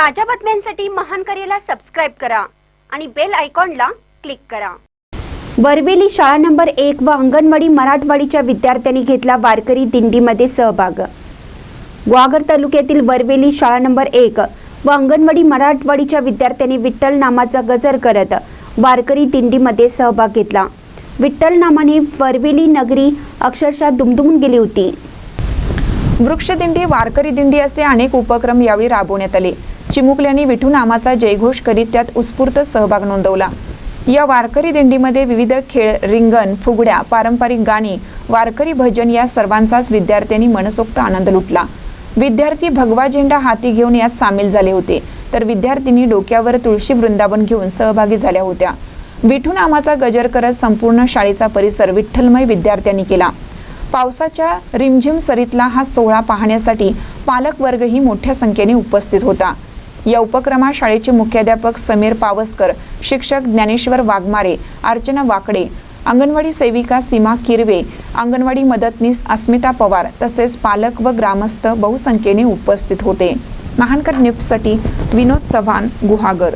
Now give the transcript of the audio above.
ताज्या बातम्यांसाठी महान करेला सबस्क्राईब करा आणि बेल आयकॉनला क्लिक करा. वरवेली शाळा नंबर एक व अंगणवाडी मराठवाडीच्या विद्यार्थ्यांनी घेतला वारकरी दिंडीमध्ये सहभाग. ग्वागर तालुक्यातील वरवेली शाळा नंबर एक व अंगणवाडी मराठवाडीच्या विद्यार्थ्यांनी विठ्ठल नामाचा गजर करत वारकरी दिंडीमध्ये सहभाग घेतला. विठ्ठल नामाने वरवेली नगरी अक्षरशः दुमदुमून गेली होती. वृक्षदिंडी वारकरी दिंडी असे अनेक उपक्रम यावेळी राबवण्यात आले. चिमुकल्यांनी विठू नामाचा जयघोष करीत त्यात उत्स्फूर्त सहभाग नोंदवला. या वारकरी दिंडीमध्ये विविध खेळ रिंगण फुगड्या पारंपरिक गाणी वारकरी भजन या सर्वांचाच विद्यार्थ्यांनी मनसोक्त आनंद लुटला. विद्यार्थी भगवा झेंडा हाती घेऊन यात सामील झाले होते तर विद्यार्थिनी डोक्यावर तुळशी वृंदावन घेऊन सहभागी झाल्या होत्या. विठू नामाचा गजर करत संपूर्ण शाळेचा परिसर विठ्ठलमय विद्यार्थ्यांनी केला. पावसाच्या रिमझिम सरीतला हा सोहळा पाहण्यासाठी पालकवर्गही मोठ्या संख्येने उपस्थित होता. या उपक्रमात शाळेचे मुख्याध्यापक समीर पावसकर शिक्षक ज्ञानेश्वर वाघमारे अर्चना वाकडे अंगणवाडी सेविका सीमा किरवे अंगणवाडी मदतनीस अस्मिता पवार तसेच पालक व ग्रामस्थ बहुसंख्येने उपस्थित होते. महानकर निफ्टसाठी विनोद चव्हाण गुहागर.